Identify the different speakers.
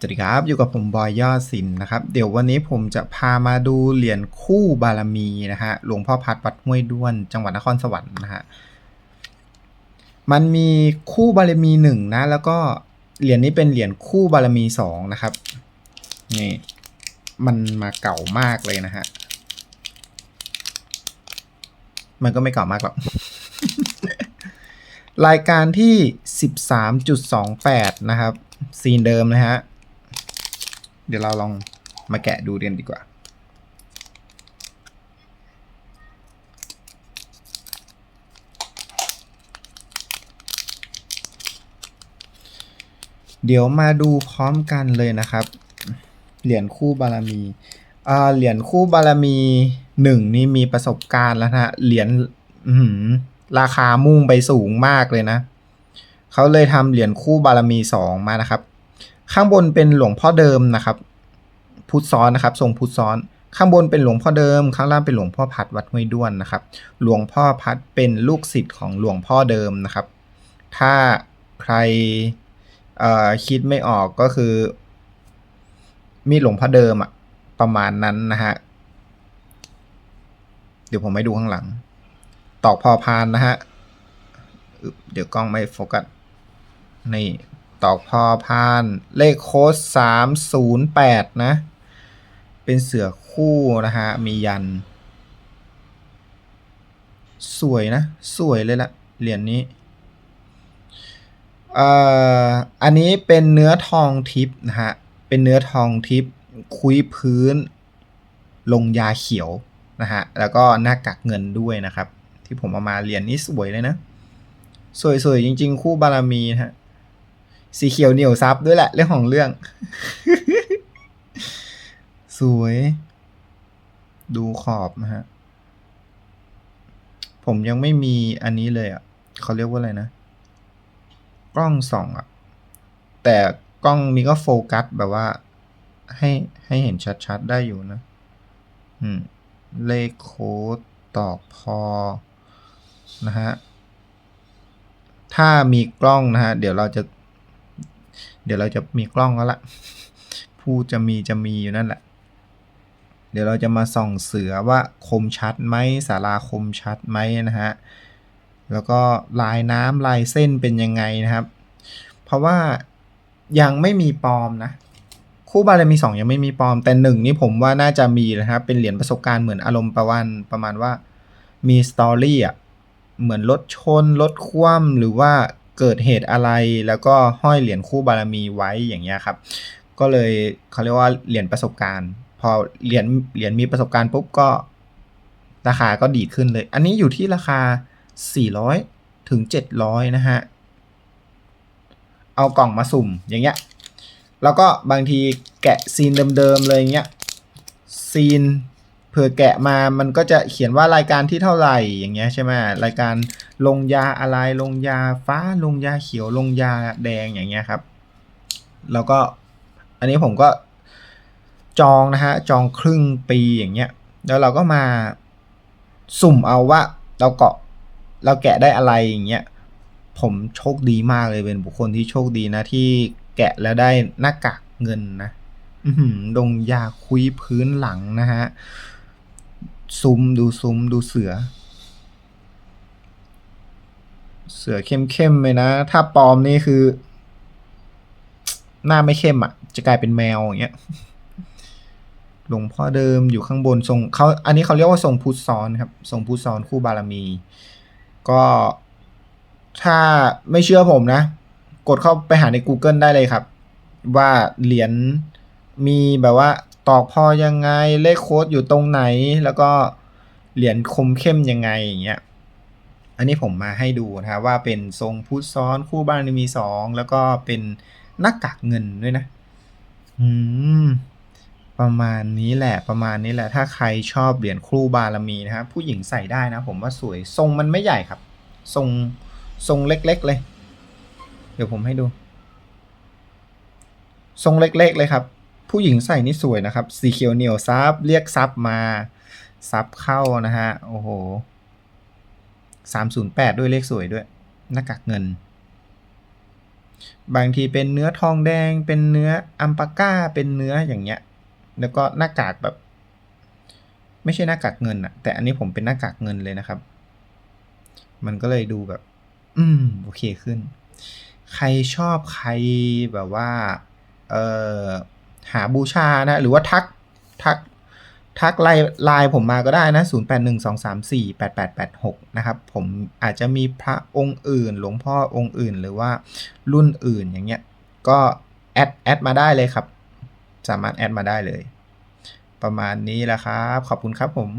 Speaker 1: สวัสดีครับ อยู่กับผมบอยยอดศิลป์นะครับ เดี๋ยววันนี้ผมจะพามาดูเหรียญคู่บารมีนะฮะหลวงพ่อพัดวัดห้วยด้วน จังหวัดนครสวรรค์นะฮะมันมีคู่บารมีหนึ่งนะ แล้วก็เหรียญนี้เป็นเหรียญคู่บารมีสองนะครับนี่มันมาเก่ามากเลยนะฮะมันก็ไม่เก่ามากหรอกรายการที่ 13.28 นะครับ ซีนเดิมนะฮะ เดี๋ยวเราลองมาแกะดูเรียนดีกว่า เดี๋ยวมาดูพร้อมกันเลยนะครับ เหรียญคู่บารมีเหรียญคู่บารมีหนึ่งนี่มีประสบการณ์แล้วนะฮะเหรียญราคามุ่งไปสูงมากเลยนะ เขาเลยทำเหรียญคู่บารมีสองมานะครับ ข้างบนเป็นหลวงพ่อเดิมนะครับ พุทธซ้อนนะครับ ทรงพุทธซ้อน ข้างบนเป็นหลวงพ่อเดิม ข้างล่างเป็นหลวงพ่อพัดวัดห้วยด้วนนะครับ หลวงพ่อพัดเป็นลูกศิษย์ของหลวงพ่อเดิมนะครับ ถ้าใครคิดไม่ออกก็คือ มีหลวงพ่อเดิมอะประมาณนั้นนะฮะ เดี๋ยวผมให้ดูข้างหลัง ตอกพอพานนะฮะ เดี๋ยวกล้องไม่โฟกัส นี่ ตอกพอพาน เลขโค้ดสามศูนย์แปดนะ เป็นเสือคู่นะฮะ มียัน สวยนะ สวยเลยละเหรียญนี้เอ่ออันนี้เป็นเนื้อทองทิพนะฮะ เป็นเนื้อทองทิพคุยพื้น ลงยาเขียวนะฮะ แล้วก็หน้ากากเงินด้วยนะครับ ที่ผมเอามาเหรียญนี้สวยเลยนะ สวยๆ จริง ๆ คู่บารมีนะฮะ สีเขียวเหนียวซับด้วยแหละเรื่องของเรื่อง สวย ดูขอบนะฮะ ผมยังไม่มีอันนี้เลยอะเขาเรียกว่าอะไรนะ กล้องส่องอะ แต่กล้องมีก็โฟกัสแบบว่า ให้ให้เห็นชัดๆ ได้อยู่นะ อืม เลขโค้ดตอกพอ นะฮะ ถ้ามีกล้องนะฮะ เดี๋ยวเราจะ เดี๋ยวเราจะมีกล้องแล้วละผู้จะมีจะมีอยู่นั่นแหละ เดี๋ยวเราจะมาส่องเสือว่าคมชัดไหมสาราคมชัดไหมนะฮะ แล้วก็ลายน้ำลายเส้นเป็นยังไงนะครับ เพราะว่ายังไม่มีปลอมนะ คู่บารมีสองยังไม่มีปลอม แต่หนึ่งนี่ผมว่าน่าจะมีนะครับ เป็นเหรียญประสบการณ์เหมือนอารมณ์ประวันประมาณว่ามีสตอรี่อะเหมือนรถชนรถคว่ำหรือว่า เกิดเหตุอะไรแล้วก็ห้อยเหรียญคู่บารมีไว้อย่างเงี้ยครับ ก็เลยเขาเรียกว่าเหรียญประสบการณ์ พอเหรียญเหรียญมีประสบการณ์ปุ๊บก็ราคาก็ดีขึ้นเลย อันนี้อยู่ที่ราคา 400 ถึง 700 นะฮะ เอากล่องมาสุ่มอย่างเงี้ย แล้วก็บางทีแกะซีนเดิมๆเลยอย่างเงี้ย ซีน ผื่อแกะมามันก็จะเขียนว่ารายการที่เท่าไหร่อย่างเงี้ยใช่ไหมรายการลงยาอะไรลงยาฟ้าลงยาเขียวลงยาแดงอย่างเงี้ยครับ แล้วก็อันนี้ผมก็จองนะฮะจองครึ่งปีอย่างเงี้ยแล้วเราก็มาสุ่มเอาว่าเราเกาะเราแกะได้อะไรอย่างเงี้ยผมโชคดีมากเลยเป็นบุคคลที่โชคดีนะที่แกะแล้วได้หน้ากากเงินนะอืดงยาคุยพื้นหลังนะฮะ ซุ้มดูซุ้มดูเสือ เสือเข้มๆเลยนะ ถ้าปลอมนี่คือ หน้าไม่เข้มอะ จะกลายเป็นแมวอย่างเงี้ยหลวงพ่อเดิมอยู่ข้างบนทรงเขาอันนี้เขาเรียกว่าทรงพุทธซ้อนครับทรงพุทธซ้อนคู่บารมี ก็ถ้าไม่เชื่อผมนะ กดเข้าไปหาใน Google ได้เลยครับ ว่าเหรียญมีแบบว่า ตอกพอยังไงเลขโค้ดอยู่ตรงไหน แล้วก็เหรียญคมเข้มยังไงอย่างเงี้ยอันนี้ผมมาให้ดูนะครับว่าเป็นทรงพุทธซ้อนคู่บ้านมีสองแล้วก็เป็นหน้ากากเงินด้วยนะ อืมประมาณนี้แหละประมาณนี้แหละ ถ้าใครชอบเหรียญครูบารมีนะครับผู้หญิงใส่ได้นะ ผมว่าสวยทรงมันไม่ใหญ่ครับ ทรงทรงเล็กๆเลย เดี๋ยวผมให้ดู ทรงเล็กๆเลยครับ ผู้หญิงใส่นี่สวยนะครับ สีเขียวเหนียวซับเรียกซับมา ซับเข้านะฮะ โอ้โหสามศูนย์แปดด้วยเลขสวยด้วย หน้ากากเงิน บางทีเป็นเนื้อทองแดง เป็นเนื้ออัมปาก้า เป็นเนื้ออย่างเงี้ย แล้วก็หน้ากากแบบ ไม่ใช่หน้ากากเงินอะแต่อันนี้ผมเป็นหน้ากากเงินเลยนะครับ มันก็เลยดูแบบ อืม โอเคขึ้น ใครชอบใครแบบว่า เอ่อ หาบูชานะ หรือว่าทักทักทักไลน์ไลน์ผมมาก็ได้นะ 0812348886 นะครับ ผมอาจจะมีพระองค์อื่น หลวงพ่อองค์อื่น หรือว่ารุ่นอื่นอย่างเงี้ย ก็แอดแอดมาได้เลยครับ สามารถแอดมาได้เลย ประมาณนี้แหละครับ ขอบคุณครับผม